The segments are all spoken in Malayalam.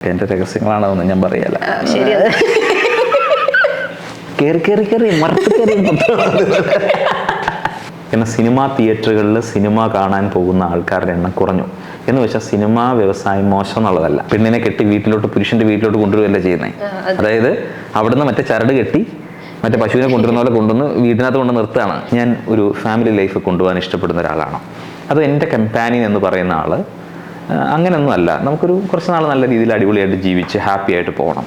എന്റെ രഹസ്യങ്ങളാണെന്ന് ഞാൻ പറയല ആ, ശരിയത് കയറി കയറി കയറി മറത്ത് കയറി പിന്നെ സിനിമാ തിയേറ്ററുകളിൽ സിനിമ കാണാൻ പോകുന്ന ആൾക്കാരുടെ എണ്ണം കുറഞ്ഞു. എന്ന് വെച്ചാൽ സിനിമാ വ്യവസായം മോശം എന്നുള്ളതല്ല. പെണ്ണിനെ കെട്ടി വീട്ടിലോട്ട് പുരുഷന്റെ വീട്ടിലോട്ട് കൊണ്ടുവരികയല്ല ചെയ്യുന്നേ. അതായത് അവിടുന്ന് മറ്റേ ചരട് കെട്ടി മറ്റേ പശുവിനെ കൊണ്ടുവരുന്ന പോലെ കൊണ്ടുവന്ന് വീടിനകത്ത് കൊണ്ട് നിർത്തുകയാണ്. ഞാൻ ഒരു ഫാമിലി ലൈഫ് കൊണ്ടുപോകാൻ ഇഷ്ടപ്പെടുന്ന ഒരാളാണ്. അത് എന്റെ കമ്പാനിയൻ എന്ന് പറയുന്ന ആൾ ആ, അങ്ങനെയൊന്നും അല്ല. നമുക്കൊരു കുറച്ച് നാൾ നല്ല രീതിയിൽ അടിപൊളിയായിട്ട് ജീവിച്ച് ഹാപ്പി ആയിട്ട് പോകണം.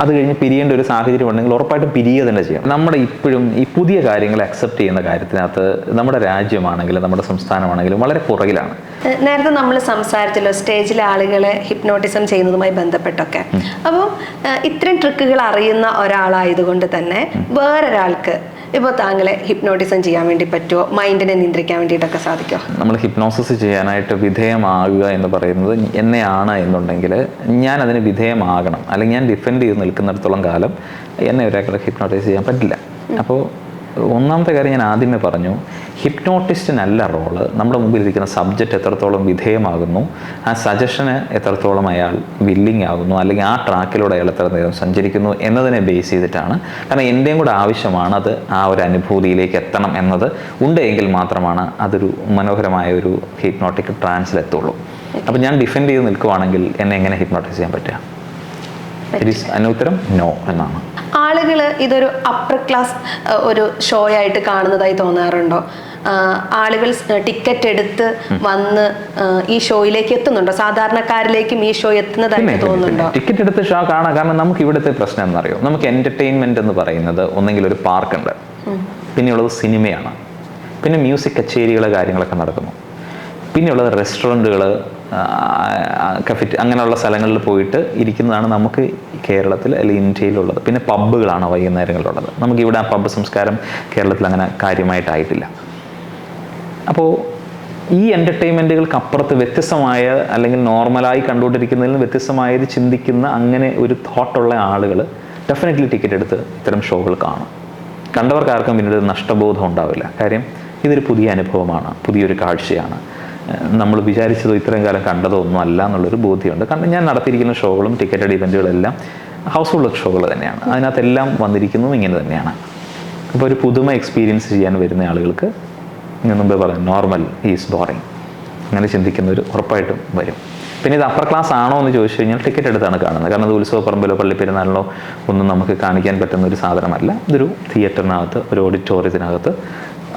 അത് കഴിഞ്ഞ് പിരിയേണ്ട ഒരു സാഹചര്യം ഉണ്ടെങ്കിൽ ഉറപ്പായിട്ടും പിരിയുക തന്നെ ചെയ്യണം. നമ്മുടെ ഇപ്പോഴും ഈ പുതിയ കാര്യങ്ങൾ അക്സെപ്റ്റ് ചെയ്യുന്ന കാര്യത്തിനകത്ത് നമ്മുടെ രാജ്യമാണെങ്കിലും നമ്മുടെ സംസ്ഥാനമാണെങ്കിലും വളരെ പുറകിലാണ്. നേരത്തെ നമ്മൾ സംസാരിച്ചല്ലോ സ്റ്റേജിലെ ആളുകളെ ഹിപ്നോട്ടിസം ചെയ്യുന്നതുമായി ബന്ധപ്പെട്ടൊക്കെ. അപ്പോൾ ഇത്തരം ട്രിക്കുകൾ അറിയുന്ന ഒരാളായതുകൊണ്ട് തന്നെ വേറൊരാൾക്ക് ഇപ്പോൾ താങ്കളെ ഹിപ്നോട്ടിസം ചെയ്യാൻ വേണ്ടി പറ്റുമോ മൈൻഡിനെ നിയന്ത്രിക്കാൻ വേണ്ടിയിട്ടൊക്കെ സാധിക്കുമോ നമ്മൾ ഹിപ്നോസിസ് ചെയ്യാനായിട്ട് വിധേയമാകുക എന്ന് പറയുന്നത് എന്നെയാണ് എന്നുണ്ടെങ്കിൽ ഞാൻ അതിന് വിധേയമാകണം. അല്ലെങ്കിൽ ഞാൻ ഡിഫെൻഡ് ചെയ്ത് നിൽക്കുന്നിടത്തോളം കാലം എന്നെ ഒരാൾക്ക് ഹിപ്നോട്ടൈസ് ചെയ്യാൻ പറ്റില്ല. അപ്പോൾ ഒന്നാമത്തെ കാര്യം ഞാൻ ആദ്യമേ പറഞ്ഞു ഹിപ്നോട്ടിസ്റ്റിനല്ല റോൾ. നമ്മുടെ മുമ്പിൽ ഇരിക്കുന്ന സബ്ജക്റ്റ് എത്രത്തോളം വിധേയമാകുന്നു ആ സജഷന് എത്രത്തോളം അയാൾ വില്ലിങ് ആകുന്നു അല്ലെങ്കിൽ ആ ട്രാക്കിലൂടെ അയാൾ എത്ര നേരം സഞ്ചരിക്കുന്നു എന്നതിനെ ബേസ് ചെയ്തിട്ടാണ്. കാരണം എന്റെയും കൂടെ ആവശ്യമാണ് അത് ആ ഒരു അനുഭൂതിയിലേക്ക് എത്തണം എന്നത്. ഉണ്ടെങ്കിൽ മാത്രമാണ് അതൊരു മനോഹരമായ ഒരു ഹിപ്നോട്ടിക് ട്രാൻസിലെത്തുള്ളൂ അപ്പോൾ ഞാൻ ഡിഫെൻഡ് ചെയ്ത് നിൽക്കുവാണെങ്കിൽ എന്നെ എങ്ങനെ ഹിപ്നോട്ടൈസ് ചെയ്യാൻ പറ്റുക? ഇറ്റ് ഉത്തരം നോ എന്നാണ്. ആളുകൾ ഇതൊരു അപ്പർ ക്ലാസ് ഒരു ഷോ ആയിട്ട് കാണുന്നതായി തോന്നാറുണ്ടോ? ആളുകൾ ടിക്കറ്റ് എടുത്ത് വന്ന് ഈ ഷോയിലേക്ക് എത്തുന്നുണ്ടോ? സാധാരണക്കാരിലേക്കും ഈ ഷോ എത്തുന്നതായിട്ട് തോന്നുന്നുണ്ടോ? ടിക്കറ്റ് എടുത്ത് ഷോ കാണാം കാരണം നമുക്ക് ഇവിടുത്തെ പ്രശ്നം എന്നറിയോ? നമുക്ക് എന്റർടൈൻമെന്റ് എന്ന് പറയുന്നത് ഒന്നെങ്കിൽ ഒരു പാർക്കുണ്ട് പിന്നെയുള്ളത് സിനിമയാണ് പിന്നെ മ്യൂസിക് കച്ചേരികൾ കാര്യങ്ങളൊക്കെ നടക്കുന്നു. പിന്നെയുള്ളത് റെസ്റ്റോറന്റുകൾ കഫറ്റ് അങ്ങനെയുള്ള സ്ഥലങ്ങളിൽ പോയിട്ട് ഇരിക്കുന്നതാണ് നമുക്ക് കേരളത്തിൽ അല്ലെങ്കിൽ ഇന്ത്യയിലുള്ളത്. പിന്നെ പബ്ബുകളാണ് വൈകുന്നേരങ്ങളിലുള്ളത്. നമുക്കിവിടെ ആ പബ്ബ് സംസ്കാരം കേരളത്തിൽ അങ്ങനെ കാര്യമായിട്ടായിട്ടില്ല. അപ്പോൾ ഈ എന്റർടൈൻമെന്റുകൾക്ക് അപ്പുറത്ത് വ്യത്യസ്തമായ അല്ലെങ്കിൽ നോർമലായി കണ്ടുകൊണ്ടിരിക്കുന്നതിൽ വ്യത്യസ്തമായത് ചിന്തിക്കുന്ന അങ്ങനെ ഒരു തോട്ടുള്ള ആളുകൾ ഡെഫിനറ്റ്ലി ടിക്കറ്റ് എടുത്ത് ഇത്തരം ഷോകൾ കാണും. കണ്ടവർക്കാർക്കും പിന്നീട് നഷ്ടബോധം ഉണ്ടാവില്ല. കാര്യം ഇതൊരു പുതിയ അനുഭവമാണ് പുതിയൊരു കാഴ്ചയാണ്. നമ്മൾ വിചാരിച്ചതോ ഇത്രയും കാലം കണ്ടതോ ഒന്നും അല്ല എന്നുള്ളൊരു ബോധ്യമുണ്ട്. കാരണം ഞാൻ നടത്തിയിരിക്കുന്ന ഷോകളും ടിക്കറ്റഡ് ഇവന്റുകളെല്ലാം ഹൗസ് ഹോൾഡ് ഷോകൾ തന്നെയാണ്. അതിനകത്തെല്ലാം വന്നിരിക്കുന്നതും ഇങ്ങനെ തന്നെയാണ്. അപ്പോൾ ഒരു പുതുമ എക്സ്പീരിയൻസ് ചെയ്യാൻ വരുന്ന ആളുകൾക്ക് ഞാൻ മുമ്പേ പറഞ്ഞു നോർമൽ ഈസ് ബോറിങ് അങ്ങനെ ചിന്തിക്കുന്നവർ ഉറപ്പായിട്ടും വരും. പിന്നെ ഇത് അപ്പർ ക്ലാസ് ആണോ എന്ന് ചോദിച്ചു കഴിഞ്ഞാൽ ടിക്കറ്റ് എടുത്താണ് കാണുന്നത്. കാരണം അത് ഉത്സവ പറമ്പിലോ പള്ളിപ്പെരുന്നാളിലോ ഒന്നും നമുക്ക് കാണിക്കാൻ പറ്റുന്ന ഒരു സാധനമല്ല. ഇതൊരു തിയേറ്ററിനകത്ത് ഒരു ഓഡിറ്റോറിയത്തിനകത്ത്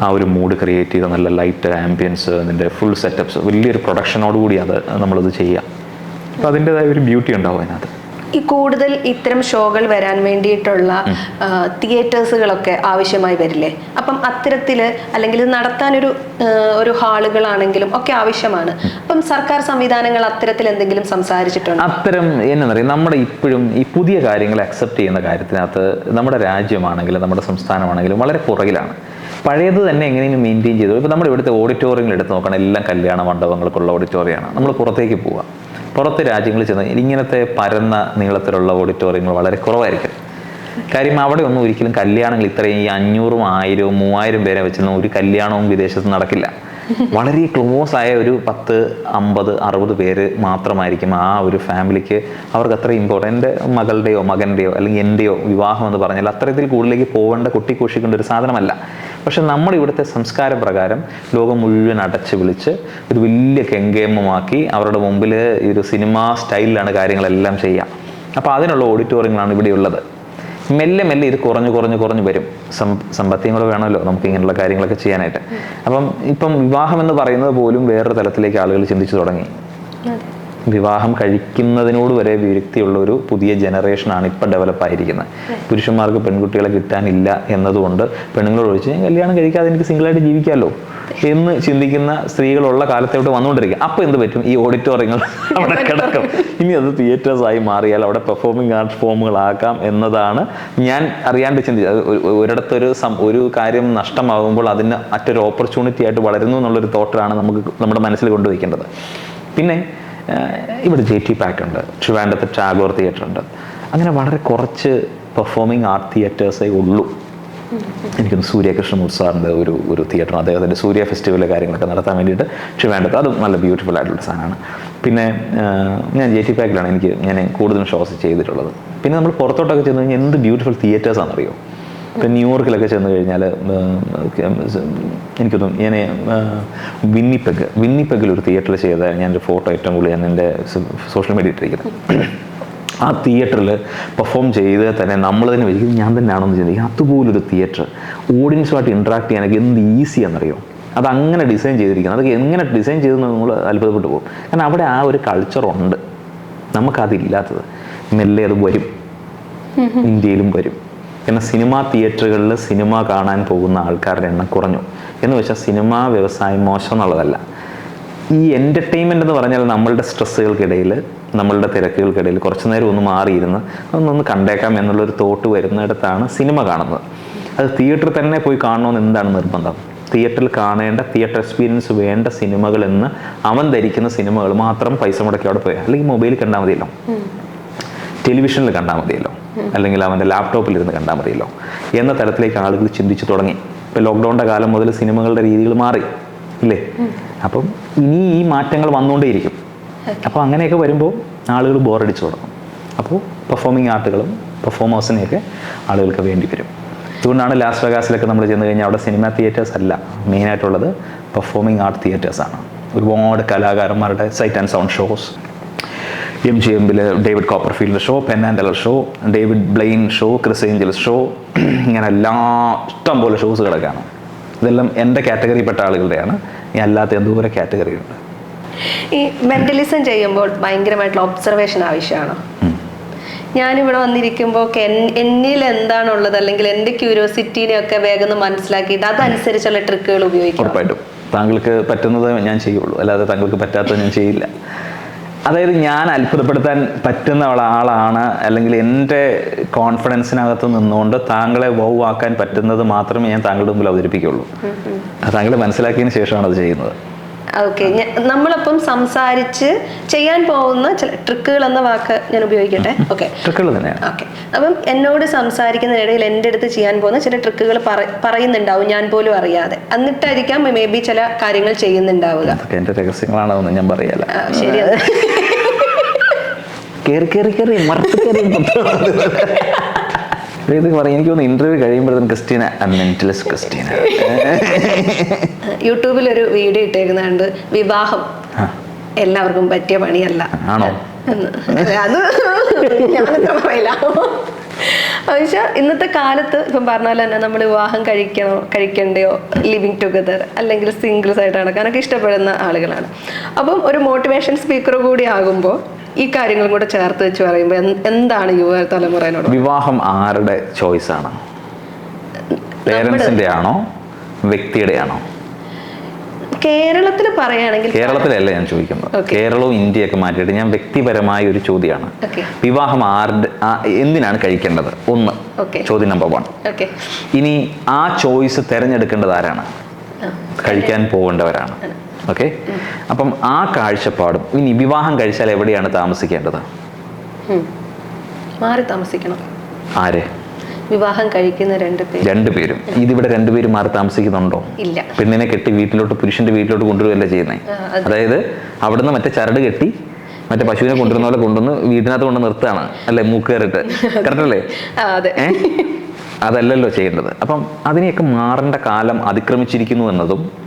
ആ ഒരു മൂഡ് ക്രിയേറ്റ് ചെയ്ത നല്ല ലൈറ്റ് ആംബിയൻസ് അതിന്റെ ഫുൾ സെറ്റപ്സ് വലിയൊരു പ്രൊഡക്ഷനോട് കൂടി അത് നമ്മളത് ചെയ്യുക അപ്പോൾ അതിന്റെതായ ഒരു ബ്യൂട്ടി ഉണ്ടാവും അതിനകത്ത്. ഈ കൂടുതൽ ഇത്തരം ഷോകൾ വരാൻ വേണ്ടിയിട്ടുള്ള തിയേറ്റേഴ്സുകളൊക്കെ ആവശ്യമായി വരില്ലേ? അപ്പം അത്തരത്തിൽ അല്ലെങ്കിൽ ഇത് നടത്താനൊരു ഒരു ഹാളുകളാണെങ്കിലും ഒക്കെ ആവശ്യമാണ്. അപ്പം സർക്കാർ സംവിധാനങ്ങൾ അത്തരത്തിൽ എന്തെങ്കിലും സംസാരിച്ചിട്ടുണ്ട്? അത്തരം എന്നറിയാം നമ്മുടെ ഇപ്പോഴും ഈ പുതിയ കാര്യങ്ങൾ അക്സെപ്റ്റ് ചെയ്യുന്ന കാര്യത്തിനകത്ത് നമ്മുടെ രാജ്യമാണെങ്കിലും നമ്മുടെ സംസ്ഥാനമാണെങ്കിലും വളരെ പുറകിലാണ്. പഴയത് തന്നെ എങ്ങനെയും മെയിന്റെയിൻ ചെയ്തു. ഇപ്പോൾ നമ്മൾ ഇവിടുത്തെ ഓഡിറ്റോറിയങ്ങൾ എടുത്ത് നോക്കണം. എല്ലാം കല്യാണ മണ്ഡപങ്ങൾക്കുള്ള ഓഡിറ്റോറിയമാണ് നമ്മൾ പുറത്തേക്ക് പോവുക പുറത്തെ രാജ്യങ്ങളിൽ ചെന്ന് ഇങ്ങനത്തെ പരന്ന നീളത്തിലുള്ള ഓഡിറ്റോറിയങ്ങൾ വളരെ കുറവായിരിക്കും. കാര്യം അവിടെ ഒന്നും ഒരിക്കലും കല്യാണങ്ങൾ ഇത്രയും ഈ അഞ്ഞൂറും ആയിരവും മൂവായിരം പേരെ വെച്ചൊന്നും ഒരു കല്യാണവും വിദേശത്ത് നടക്കില്ല. വളരെ ക്ലോസ് ആയ ഒരു പത്ത് അമ്പത് അറുപത് പേര് മാത്രമായിരിക്കും ആ ഒരു ഫാമിലിക്ക് അവർക്ക് അത്ര ഇമ്പോർട്ടന്റ് മകളുടെയോ മകന്റെയോ അല്ലെങ്കിൽ എന്റെയോ വിവാഹം എന്ന് പറഞ്ഞാൽ അത്തരത്തിൽ കൂടുതലേക്ക് പോകേണ്ട കുട്ടിക്കൂഷിക്കേണ്ട ഒരു സാധനമല്ല. പക്ഷെ നമ്മുടെ ഇവിടുത്തെ സംസ്കാര പ്രകാരം ലോകം മുഴുവൻ അടച്ചു വിളിച്ച് ഒരു വലിയ കെങ്കേമമാക്കി അവരുടെ മുമ്പിൽ ഈ ഒരു സിനിമാ സ്റ്റൈലിലാണ് കാര്യങ്ങളെല്ലാം ചെയ്യുക. അപ്പോൾ അതിനുള്ള ഓഡിറ്റോറിയങ്ങളാണ് ഇവിടെ ഉള്ളത്. മെല്ലെ മെല്ലെ ഇത് കുറഞ്ഞു കുറഞ്ഞു കുറഞ്ഞു വരും. സമ്പത്തിയും കൂടെ വേണമല്ലോ നമുക്ക് ഇങ്ങനെയുള്ള കാര്യങ്ങളൊക്കെ ചെയ്യാനായിട്ട്. അപ്പം ഇപ്പം വിവാഹം എന്ന് പറയുന്നത് പോലും വേറൊരു തലത്തിലേക്ക് ആളുകൾ ചിന്തിച്ചു തുടങ്ങി. വിവാഹം കഴിക്കുന്നതിനോട് വരെ വിരക്തിയുള്ള ഒരു പുതിയ ജനറേഷനാണ് ഇപ്പം ഡെവലപ്പായിരിക്കുന്നത് പുരുഷന്മാർക്ക് പെൺകുട്ടികളെ കിട്ടാനില്ല എന്നതുകൊണ്ട് പെണ്ണുങ്ങളോട് ഒഴിച്ച് ഞാൻ കല്യാണം കഴിക്കാതെ എനിക്ക് സിംഗിളായിട്ട് ജീവിക്കാമല്ലോ എന്ന് ചിന്തിക്കുന്ന സ്ത്രീകളുള്ള കാലത്തോട്ട് വന്നുകൊണ്ടിരിക്കുക. അപ്പോൾ എന്ത് പറ്റും? ഈ ഓഡിറ്റോറിയങ്ങൾ അവിടെ കിടക്കും. ഇനി അത് തിയേറ്റേഴ്സ് ആയി മാറിയാൽ അവിടെ പെർഫോമിംഗ് ആർട്ട് ഫോമുകളാക്കാം എന്നതാണ് ഞാൻ അറിയാണ്ട് ചിന്തിച്ചത്. ഒരിടത്തൊരു സം- ഒരു കാര്യം നഷ്ടമാകുമ്പോൾ അതിന് മറ്റൊരു ഓപ്പർച്യൂണിറ്റി ആയിട്ട് വളരുന്നു എന്നുള്ളൊരു തോട്ടിലാണ് നമുക്ക് നമ്മുടെ മനസ്സിൽ കൊണ്ടുവയ്ക്കേണ്ടത്. പിന്നെ ഇവിടെ ജെ ടി പാക്ക് ഉണ്ട് ട്രിവാൻഡത്ത് ടാഗോർ തിയേറ്റർ ഉണ്ട്. അങ്ങനെ വളരെ കുറച്ച് പെർഫോമിങ് ആർട്ട് തിയേറ്റേഴ്സേ ഉള്ളൂ. എനിക്കൊന്ന് സൂര്യകൃഷ്ണ സാറിന്റെ ഒരു ഒരു തിയേറ്റർ അദ്ദേഹത്തിന്റെ സൂര്യ ഫെസ്റ്റിവലിലെ കാര്യങ്ങളൊക്കെ നടത്താൻ വേണ്ടിയിട്ട് ട്രിവാൻഡത്ത് അത് നല്ല ബ്യൂട്ടിഫുൾ ആയിട്ടുള്ള സാധനമാണ്. പിന്നെ ഞാൻ ജെ ടി പാക്കിലാണ് എനിക്ക് ഞാൻ കൂടുതലും ഷോസ് ചെയ്തിട്ടുള്ളത്. പിന്നെ നമ്മൾ പുറത്തോട്ടൊക്കെ ചെന്ന് കഴിഞ്ഞാൽ എന്ത് ബ്യൂട്ടിഫുൾ തിയേറ്റേഴ്സ് ആണെന്നറിയോ? ഇപ്പം ന്യൂയോർക്കിലൊക്കെ ചെന്ന് കഴിഞ്ഞാൽ എനിക്കൊന്നും ഞാൻ വിന്നിപ്പെഗ് വിന്നിപ്പെഗിൽ ഒരു തിയേറ്ററിൽ ചെയ്ത ഞാനൊരു ഫോട്ടോ ഏറ്റവും കൂടുതൽ ഞാൻ എന്റെ സോഷ്യൽ മീഡിയ ഇട്ടിരിക്കുന്നത്. ആ തിയേറ്ററിൽ പെർഫോം ചെയ്ത് തന്നെ നമ്മൾ തന്നെ വിചാരിക്കും ഞാൻ തന്നെയാണെന്ന് ചിന്തിക്കുക അതുപോലൊരു തിയേറ്റർ ഓഡിയൻസുമായിട്ട് ഇൻട്രാക്ട് ചെയ്യാനൊക്കെ എന്ത് ഈസിയാണെന്നറിയോ അത് അങ്ങനെ ഡിസൈൻ ചെയ്തിരിക്കുന്നത് അതൊക്കെ എങ്ങനെ ഡിസൈൻ ചെയ്തെന്ന് നമ്മൾ അത്ഭുതപ്പെട്ടു പോകും. കാരണം അവിടെ ആ ഒരു കൾച്ചറുണ്ട് നമുക്കതില്ലാത്തത്. മെല്ലെ അത് വരും. ഇന്ത്യയിലും വരും. കാരണം സിനിമാ തിയേറ്ററുകളിൽ സിനിമ കാണാൻ പോകുന്ന ആൾക്കാരുടെ എണ്ണം കുറഞ്ഞു. എന്ന് വെച്ചാൽ സിനിമാ വ്യവസായം മോശം എന്നുള്ളതല്ല. ഈ എന്റർടൈൻമെന്റ് എന്ന് പറഞ്ഞാൽ നമ്മളുടെ സ്ട്രെസ്സുകൾക്കിടയിൽ നമ്മളുടെ തിരക്കുകൾക്കിടയിൽ കുറച്ച് നേരം ഒന്ന് മാറിയിരുന്ന് ഒന്നൊന്ന് കണ്ടേക്കാം എന്നുള്ളൊരു തോട്ട് വരുന്നിടത്താണ് സിനിമ കാണുന്നത്. അത് തിയേറ്ററിൽ തന്നെ പോയി കാണണമെന്ന് എന്താണ് നിർബന്ധം? തിയേറ്ററിൽ കാണേണ്ട തിയേറ്റർ എക്സ്പീരിയൻസ് വേണ്ട സിനിമകൾ എന്ന് അവൻ ധരിക്കുന്ന സിനിമകൾ മാത്രം പൈസ മുടക്കി അവിടെ പോയാൽ അല്ലെങ്കിൽ മൊബൈലിൽ കണ്ടാൽ മതിയല്ലോ. ടെലിവിഷനിൽ കണ്ടാൽ മതിയല്ലോ. അല്ലെങ്കിൽ അവന്റെ ലാപ്ടോപ്പിൽ ഇരുന്ന് കണ്ടാൽ മതിയല്ലോ. എന്ന തരത്തിലേക്ക് ആളുകൾ ചിന്തിച്ചു തുടങ്ങി. ഇപ്പം ലോക്ക്ഡൗണിന്റെ കാലം മുതൽ സിനിമകളുടെ രീതികൾ മാറി ഇല്ലേ? അപ്പം ഇനി ഈ മാറ്റങ്ങൾ വന്നുകൊണ്ടേയിരിക്കും. അപ്പോൾ അങ്ങനെയൊക്കെ വരുമ്പോൾ ആളുകൾ ബോറടിച്ചു തുടങ്ങും. അപ്പോൾ പെർഫോമിങ് ആർട്ടുകളും പെർഫോമേഴ്സിനെയൊക്കെ ആളുകൾക്ക് വേണ്ടി വരും. അതുകൊണ്ടാണ് ലാസ് വെഗാസിലൊക്കെ നമ്മൾ ചെന്ന് കഴിഞ്ഞാൽ അവിടെ സിനിമ തിയേറ്റേഴ്സ് അല്ല. മെയിനായിട്ടുള്ളത് പെർഫോമിംഗ് ആർട്ട് തിയേറ്റേഴ്സാണ് ഒരുപാട് കലാകാരന്മാരുടെ sight and sound shows M G എമ്പിൽ David Copperfield show Penn and Teller show David Blaine show Criss Angel show ഇങ്ങനെ എല്ലാ ഇഷ്ടം പോലെ ഷോസ് കിടക്കാണ്. ഇതെല്ലാം എന്റെ കാറ്റഗറിയിൽപ്പെട്ട ആളുകളുടെയാണ്. ഈ അല്ലാത്ത എന്തോരം കാറ്റഗറി ഉണ്ട്. ഈ മെന്റലിസം ചെയ്യുമ്പോൾ ഭയങ്കരമായിട്ടുള്ള ഒബ്സർവേഷൻ ആവശ്യമാണ്. ഞാനിവിടെ വന്നിരിക്കുമ്പോൾ ഒക്കെ എന്നിൽ എന്താണുള്ളത് അല്ലെങ്കിൽ എന്റെ ക്യൂരിയോസിറ്റീനെ ഒക്കെ വേഗം മനസ്സിലാക്കി മനസ്സിലാക്കിയിട്ട് അതനുസരിച്ചുള്ള ട്രിക്കുകൾ ഉപയോഗിക്കും ഉറപ്പായിട്ടും. താങ്കൾക്ക് പറ്റുന്നത് ഞാൻ ചെയ്യുള്ളൂ. അല്ലാതെ താങ്കൾക്ക് പറ്റാത്തത് ഞാൻ ചെയ്യില്ല. അതായത് ഞാൻ അത്ഭുതപ്പെടുത്താൻ പറ്റുന്ന ആളാണ് അല്ലെങ്കിൽ എന്റെ കോൺഫിഡൻസിനകത്ത് നിന്നുകൊണ്ട് താങ്കളെ വൗ ആക്കാൻ പറ്റുന്നത് മാത്രമേ ഞാൻ താങ്കളുടെ മുമ്പിൽ അവതരിപ്പിക്കുള്ളൂ താങ്കൾ മനസ്സിലാക്കിയതിന് ശേഷമാണ് അത് ചെയ്യുന്നത്. ഓക്കെ നമ്മളപ്പം സംസാരിച്ച് ചെയ്യാൻ പോകുന്ന ചില ട്രിക്കുകൾ എന്ന വാക്ക് ഞാൻ ഉപയോഗിക്കട്ടെ? ഓക്കെ. ട്രിക്കുകൾ തന്നെയാണ് ഓക്കെ. അപ്പം എന്നോട് സംസാരിക്കുന്നതിനിടയിൽ എന്റെ അടുത്ത് ചെയ്യാൻ പോകുന്ന ചില ട്രിക്കുകൾ പറയുന്നുണ്ടാവും ഞാൻ പോലും അറിയാതെ. എന്നിട്ടായിരിക്കാം മേ ബി ചില കാര്യങ്ങൾ ചെയ്യുന്നുണ്ടാവുക. എന്റെ രഹസ്യങ്ങളാണെന്ന് ഞാൻ പറയാല ശരി അത് കയറി കയറി കയറി മറത്ത് കയറി ഇത് പറയും. എനിക്ക് തോന്നുന്നു ഇന്റർവ്യൂ കഴിയുമ്പോഴത്തേക്കും ക്രിസ്റ്റീന മെന്റലിസ്റ്റ് ക്രിസ്റ്റീന. യൂട്യൂബിൽ ഒരു വീഡിയോ ഇട്ടേക്കുന്നുണ്ട് വിവാഹം എല്ലാവർക്കും പറ്റിയ പണിയല്ല. ആണോ? അത് ഞാനത്ര പറയില്ല. പക്ഷെ ഇന്നത്തെ കാലത്ത് ഇപ്പം പറഞ്ഞ പോലെ തന്നെ നമ്മൾ വിവാഹം കഴിക്കണോ കഴിക്കണ്ടയോ ലിവിങ് ടുഗദർ അല്ലെങ്കിൽ സിംഗിൾസ് ആയിട്ട് നടക്കാനൊക്കെ ഇഷ്ടപ്പെടുന്ന ആളുകളാണ്. അപ്പം ഒരു മോട്ടിവേഷൻ സ്പീക്കർ കൂടി ആകുമ്പോൾ ഈ കാര്യങ്ങളും കൂടെ ചേർത്ത് വെച്ച് പറയുമ്പോൾ എന്താണ് യുവ തലമുറയോട് വിവാഹം ആരുടെ ചോയ്സ് ആണ്? പേരൻസിന്റെ ആണോ? വ്യക്തിയുടെ ആണോ? കേരളത്തിൽ പറയുകയാണെങ്കിൽ കേരളത്തിലല്ല ഞാൻ ചോദിക്കുന്നത്. കേരളവും ഇന്ത്യയൊക്കെ മാറ്റിയിട്ട് ഞാൻ വ്യക്തിപരമായ ഒരു ചോദ്യമാണ്. വിവാഹം ആരുടെ എന്തിനാണ് കഴിക്കേണ്ടത്? ഒന്ന് ചോദ്യം നമ്പർ വൺ ഇനി ആ ചോയ്സ് തിരഞ്ഞെടുക്കേണ്ടത് ആരാണ്? കഴിക്കാൻ പോകേണ്ടവരാണ്. ഓക്കെ? അപ്പം ആ കാഴ്ചപ്പാടും ഇനി വിവാഹം കഴിച്ചാൽ എവിടെയാണ് താമസിക്കേണ്ടത്? മാറി താമസിക്കണം. ആരെ? വിവാഹം കഴിക്കുന്ന രണ്ട് പേര്. രണ്ടുപേരും ഇതിവിടെ രണ്ടുപേരും മാറി താമസിക്കുന്നുണ്ടോ? ഇല്ല. പെണ്ണിനെ കെട്ടി വീട്ടിലോട്ട് പുരുഷന്റെ വീട്ടിലോട്ട് കൊണ്ടുവരികയല്ല ചെയ്യുന്നേ? അതായത് അവിടുന്ന് മറ്റേ ചരട് കെട്ടി മറ്റേ പശുവിനെ കൊണ്ടുവരുന്ന പോലെ കൊണ്ടുവന്ന് വീട്ടിനകത്ത് കൊണ്ട് നിർത്തുകയാണ്. അല്ലെ മൂക്ക് കയറിട്ട് കറക്റ്റ് അല്ലേ അതെ. അതല്ലല്ലോ ചെയ്യേണ്ടത്. അപ്പം അതിനെയൊക്കെ മാറേണ്ട കാലം അതിക്രമിച്ചിരിക്കുന്നു എന്നതും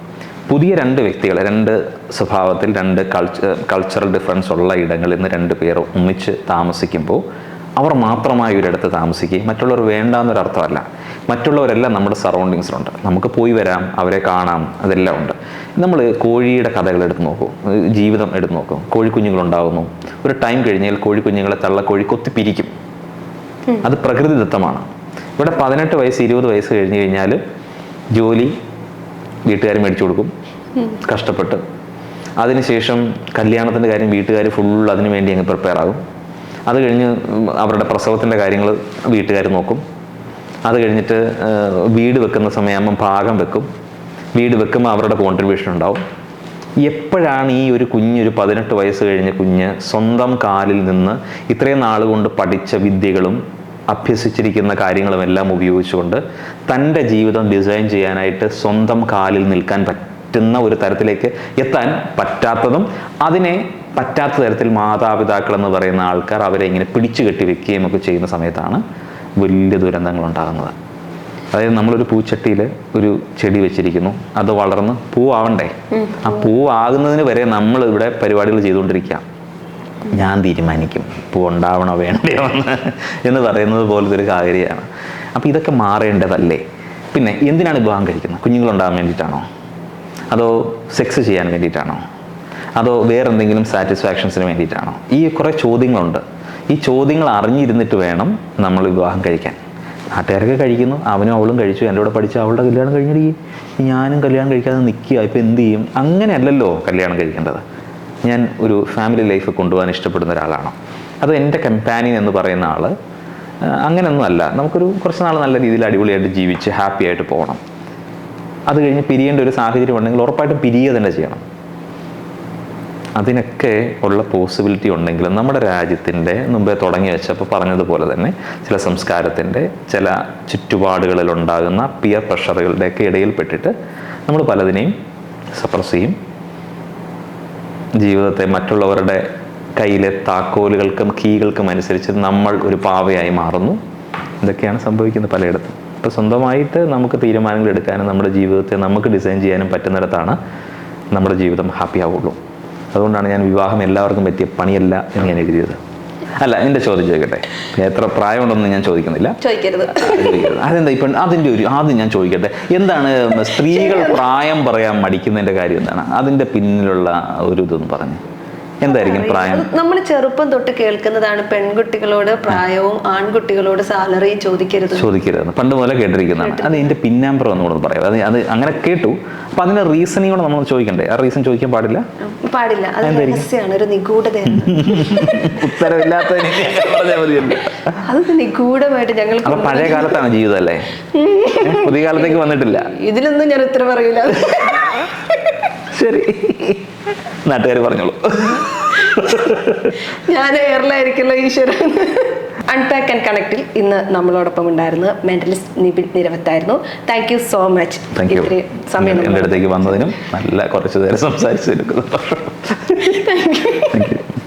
പുതിയ രണ്ട് വ്യക്തികൾ രണ്ട് സ്വഭാവത്തിൽ രണ്ട് കൾച്ചർ കൾച്ചറൽ ഡിഫറൻസ് ഉള്ള ഇടങ്ങളിൽ നിന്ന് രണ്ട് പേർ ഒന്നിച്ച് താമസിക്കുമ്പോൾ അവർ മാത്രമായി ഒരിടത്ത് താമസിക്കുകയും മറ്റുള്ളവർ വേണ്ട എന്നൊരർത്ഥമല്ല മറ്റുള്ളവരെല്ലാം നമ്മുടെ സറൗണ്ടിങ്സിലുണ്ട് നമുക്ക് പോയി വരാം അവരെ കാണാം അതെല്ലാം ഉണ്ട്. നമ്മൾ കോഴിയുടെ കഥകൾ എടുത്ത് നോക്കൂ. ജീവിതം എടുത്ത് നോക്കൂ. കോഴിക്കുഞ്ഞുങ്ങളുണ്ടാകുന്നു ഒരു ടൈം കഴിഞ്ഞാൽ കോഴിക്കുഞ്ഞുങ്ങളെ തള്ളക്കോഴി കൊത്തിപ്പിരിക്കും അത് പ്രകൃതിദത്തമാണ് ഇവിടെ പതിനെട്ട് വയസ്സ് ഇരുപത് വയസ്സ് കഴിഞ്ഞ് കഴിഞ്ഞാൽ ജോലി വീട്ടുകാർ മേടിച്ചു കൊടുക്കും. കഷ്ടപ്പെട്ട്. അതിനുശേഷം കല്യാണത്തിന്റെ കാര്യം വീട്ടുകാർ ഫുൾ അതിനു വേണ്ടി അങ്ങ് പ്രിപ്പയർ ആകും. അത് കഴിഞ്ഞ് അവരുടെ പ്രസവത്തിന്റെ കാര്യങ്ങൾ വീട്ടുകാർ നോക്കും. അത് കഴിഞ്ഞിട്ട് വീട് വെക്കുന്ന സമയമാകുമ്പം ഭാഗം വെക്കും. വീട് വെക്കുമ്പോൾ അവരുടെ കോൺട്രിബ്യൂഷൻ ഉണ്ടാവും. എപ്പോഴാണ് ഈ ഒരു കുഞ്ഞൊരു പതിനെട്ട് വയസ്സ് കഴിഞ്ഞ കുഞ്ഞ് സ്വന്തം കാലിൽ നിന്ന് ഇത്രയും നാൾ കൊണ്ട് പഠിച്ച വിദ്യകളും അഭ്യസിച്ചിരിക്കുന്ന കാര്യങ്ങളുമെല്ലാം ഉപയോഗിച്ചുകൊണ്ട് തന്റെ ജീവിതം ഡിസൈൻ ചെയ്യാനായിട്ട് സ്വന്തം കാലിൽ നിൽക്കാൻ പറ്റുന്ന ഒരു തരത്തിലേക്ക് എത്താൻ പറ്റാത്തതും അതിനെ പറ്റാത്ത തരത്തിൽ മാതാപിതാക്കൾ എന്ന് പറയുന്ന ആൾക്കാർ അവരെ ഇങ്ങനെ പിടിച്ചു കെട്ടി വെക്കുകയും ഒക്കെ ചെയ്യുന്ന സമയത്താണ് വലിയ ദുരന്തങ്ങൾ ഉണ്ടാകുന്നത്. അതായത് നമ്മളൊരു പൂച്ചട്ടിയിൽ ഒരു ചെടി വെച്ചിരിക്കുന്നു. അത് വളർന്ന് പൂവാവണ്ടേ? ആ പൂവാകുന്നതിന് വരെ നമ്മൾ ഇവിടെ പരിപാടികൾ ചെയ്തുകൊണ്ടിരിക്കുക. ഞാൻ തീരുമാനിക്കും. പൂ ഉണ്ടാവണോ വേണ്ടയോ എന്ന്. എന്ന് പറയുന്നത് പോലത്തെ ഒരു കാര്യമാണ് അപ്പോൾ ഇതൊക്കെ മാറേണ്ടതല്ലേ? പിന്നെ എന്തിനാണ് വിവാഹം കഴിക്കുന്നത്? കുഞ്ഞുങ്ങളുണ്ടാകാൻ വേണ്ടിയിട്ടാണോ? അതോ സെക്സ് ചെയ്യാൻ വേണ്ടിയിട്ടാണോ? അതോ വേറെന്തെങ്കിലും സാറ്റിസ്ഫാക്ഷൻസിന് വേണ്ടിയിട്ടാണോ? ഈ കുറേ ചോദ്യങ്ങളുണ്ട്. ഈ ചോദ്യങ്ങൾ അറിഞ്ഞിരുന്നിട്ട് വേണം നമ്മൾ വിവാഹം കഴിക്കാൻ. നാട്ടുകാരൊക്കെ കഴിക്കുന്നു. അവനും അവളും കഴിച്ചു. എന്റെ കൂടെ പഠിച്ച അവളുടെ കല്യാണം കഴിഞ്ഞിരിക്കും ഞാനും കല്യാണം കഴിക്കാതെ നിൽക്കുക. ഇപ്പോൾ എന്ത് ചെയ്യും? അങ്ങനെയല്ലല്ലോ കല്യാണം കഴിക്കേണ്ടത്. ഞാൻ ഒരു ഫാമിലി ലൈഫ് കൊണ്ടുപോകാൻ ഇഷ്ടപ്പെടുന്ന ഒരാളാണ്. അത് എന്റെ കമ്പാനിയൻ എന്ന് പറയുന്ന ആൾ അങ്ങനെയൊന്നും അല്ല. നമുക്കൊരു കുറച്ച് നാൾ നല്ല രീതിയിൽ അടിപൊളിയായിട്ട് ജീവിച്ച് ഹാപ്പി ആയിട്ട് പോകണം. അത് കഴിഞ്ഞ് പിരിയേണ്ട ഒരു സാഹചര്യം ഉണ്ടെങ്കിൽ ഉറപ്പായിട്ടും പിരിയുക തന്നെ ചെയ്യണം. അതിനൊക്കെ ഉള്ള പോസിബിലിറ്റി ഉണ്ടെങ്കിലും നമ്മുടെ രാജ്യത്തിന്റെ മുമ്പേ തുടങ്ങി വെച്ചപ്പോൾ പറഞ്ഞതുപോലെ തന്നെ ചില സംസ്കാരത്തിന്റെ ചില ചുറ്റുപാടുകളിൽ ഉണ്ടാകുന്ന പിയർ പ്രഷറുകളുടെയൊക്കെ ഇടയിൽപ്പെട്ടിട്ട് നമ്മൾ പലതിനെയും സപ്രസ് ചെയ്യും. ജീവിതത്തെ മറ്റുള്ളവരുടെ കയ്യിലെ താക്കോലുകൾക്കും കീകൾക്കും അനുസരിച്ച് നമ്മൾ ഒരു പാവയായി മാറുന്നു. ഇതൊക്കെയാണ് സംഭവിക്കുന്നത് പലയിടത്തും. അപ്പോൾ സ്വന്തമായിട്ട് നമുക്ക് തീരുമാനങ്ങൾ എടുക്കാനും നമ്മുടെ ജീവിതത്തെ നമുക്ക് ഡിസൈൻ ചെയ്യാനും പറ്റുന്നിടത്താണ് നമ്മുടെ ജീവിതം ഹാപ്പി ആവുള്ളൂ. അതുകൊണ്ടാണ് ഞാൻ വിവാഹം എല്ലാവർക്കും പറ്റിയ പണിയല്ല എന്ന് ഞാൻ എഴുതിയത്. അല്ല എന്റെ ചോദ്യം ചോദിക്കട്ടെ? എത്ര പ്രായമുണ്ടെന്ന് ഞാൻ ചോദിക്കുന്നില്ല. ചോദിക്കരുത്. അതെന്താ ഇപ്പം അതിന്റെ ഒരു ആദ്യം ഞാൻ ചോദിക്കട്ടെ? എന്താണ് സ്ത്രീകൾ പ്രായം പറയാൻ മടിക്കുന്നതിന്റെ കാര്യം എന്താണ്? അതിന്റെ പിന്നിലുള്ള ഒരു ഇതൊന്ന് പറഞ്ഞു. എന്തായിരിക്കും പ്രായം? നമ്മൾ ചെറുപ്പം തൊട്ട് കേൾക്കുന്നതാണ് പെൺകുട്ടികളോട് പ്രായവും ആൺകുട്ടികളോട് സാലറിയും ചോദിക്കരുത്. ചോദിക്കരുത് പണ്ട് മുതലേ കേട്ടിരിക്കുന്നതാണ്. അത് ഇതിന്റെ പിന്നാമ്പറം ഒന്നുകൂടെ പറയാം. അത് അത് അങ്ങനെ കേട്ടു. അപ്പൊ അതിന്റെ റീസണിങ് കൂടെ നമ്മൾ ചോദിക്കണ്ടേ? ആ റീസൺ ചോദിക്കാൻ പാടില്ല? പാടില്ല. അത് ഒരു മതിയല്ലോ. അത് നിഗൂഢമായിട്ട് ഞങ്ങൾ പഴയ കാലത്താണ് ജീവിതം അല്ലേ? പുതിയ കാലത്തേക്ക് വന്നിട്ടില്ല. ഇതിലൊന്നും ഞാൻ ഉത്തരം പറയൂല. ശരി. നാട്ടുകാർ പറഞ്ഞോളൂ. ഞാൻ എയറിലായിരിക്കുമല്ലോ ഈശ്വരൻ. അൺപാക്ക് ആൻഡ് കണക്റ്റിൽ ഇന്ന് നമ്മളോടൊപ്പം ഉണ്ടായിരുന്നത് മെന്റലിസ്റ്റ് നിബിൻ നിരവത്തായിരുന്നു. താങ്ക് യു സോ മച്ച് ഇത്രയും സമയം എന്റെ അടുത്തേക്ക് വന്നതിനും നല്ല കുറച്ച് നേരം സംസാരിച്ചു താങ്ക് യു